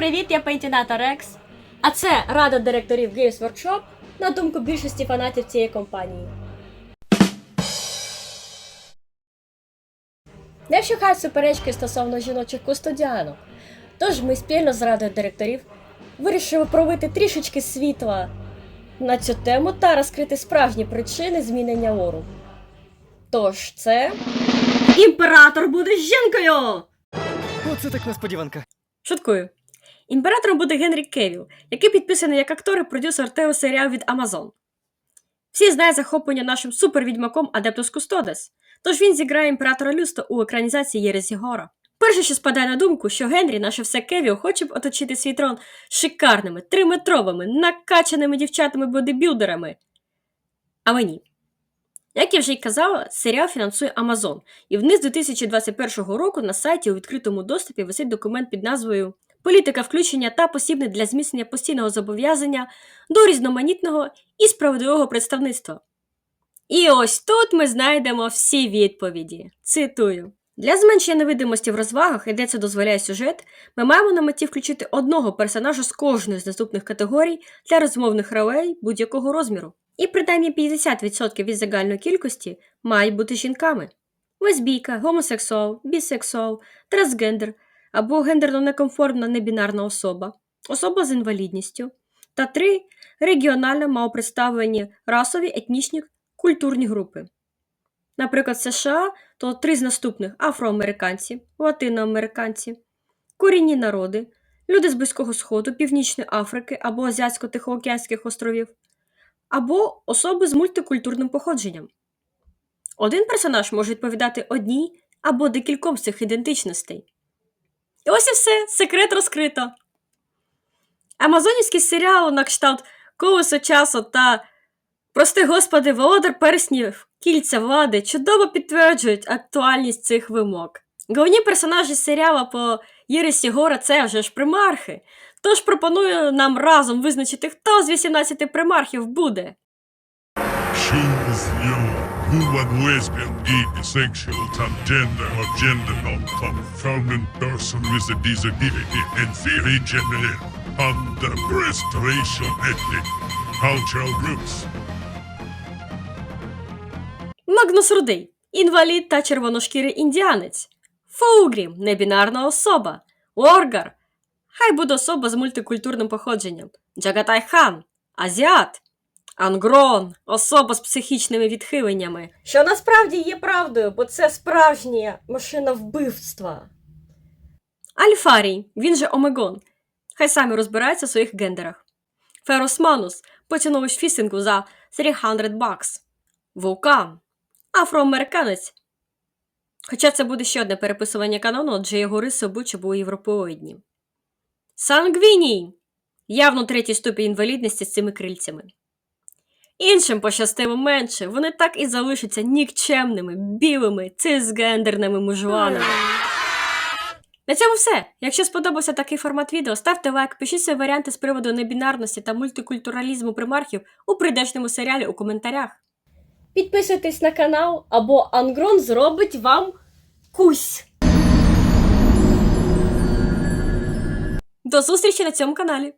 привіт, я Пентіната Рекс. А це рада директорів Games Workshop на думку більшості фанатів цієї компанії. Не вщухають суперечки стосовно жіночих кустодіанок. Тож ми спільно з радою директорів вирішили провити трішечки світла на цю тему та розкрити справжні причини змінення ору. Тож це. Імператор буде жінкою! Оце так несподіванка. Шуткую. Імператором буде Генрі Кевіл, який підписаний як актор і продюсер телесеріалу від Amazon. Всі знають захоплення нашим супервідьмаком Адептус Кустодес, тож він зіграє імператора Люста у екранізації Єресі Гора. Перше, що спадає на думку, що Генрі, наше все Кевіл, хоче б оточити свій трон шикарними, триметровими, накачаними дівчатами-бодибілдерами. Але ні. Як я вже й казала, серіал фінансує Amazon, і вниз 2021 року на сайті у відкритому доступі висить документ під назвою Політика включення та посібник для зміцнення постійного зобов'язання до різноманітного і справедливого представництва. І ось тут ми знайдемо всі відповіді. Цитую. Для зменшення невидимості в розвагах, і де це дозволяє сюжет, ми маємо на меті включити одного персонажа з кожної з наступних категорій для розмовних ролей будь-якого розміру. І принаймні 50% від загальної кількості мають бути жінками. Лесбійка, гомосексуал, бісексуал, трансгендер або гендерно некомформна небінарна особа, особа з інвалідністю. Та три регіонально малопредставлені расові, етнічні, культурні групи. Наприклад, в США то три з наступних афроамериканці, латиноамериканці, корінні народи, люди з Близького Сходу, Північної Африки або Азіатсько-Тихоокеанських островів, або особи з мультикультурним походженням. Один персонаж може відповідати одній або декільком з цих ідентичностей. І ось і все, секрет розкрито. Амазонівський серіал на кшталт Колесо часу та Прости господи, володар перснів, кільця влади чудово підтверджують актуальність цих вимог. Головні персонажі серіала по Єресі Гора це вже ж примархи. Тож пропоную нам разом визначити, хто з 18 примархів буде. Choose you. Who and lesbian, gay, bisexual, transgender, or gender non-conforming person with a disability and very general under breast racial ethnic cultural groups. Магнус Рудий, інвалід та червоношкірий індіанець. Фоугрім небінарна особа. Оргар. Хай буде особа з мультикультурним походженням. Джагатай Хан, азіат. Ангрон особа з психічними відхиленнями. Що насправді є правдою, бо це справжня машина вбивства. Альфарій, він же Омегон. Хай самі розбираються в своїх гендерах. Ферос Манус, поціновувач фісингу за 300 бакс. Вулкан. Афроамериканець. Хоча це буде ще одне переписування канону, адже його риси обличчя були європеоїдні. Сангвіній. Явно третій ступінь інвалідності з цими крильцями. Іншим пощастило менше, вони так і залишаться нікчемними, білими, цисгендерними мужланами. На цьому все. Якщо сподобався такий формат відео, ставте лайк, пишіть свої варіанти з приводу небінарності та мультикультуралізму примархів у прийдешньому серіалі у коментарях. Підписуйтесь на канал, або Ангрон зробить вам кусь. До зустрічі на цьому каналі.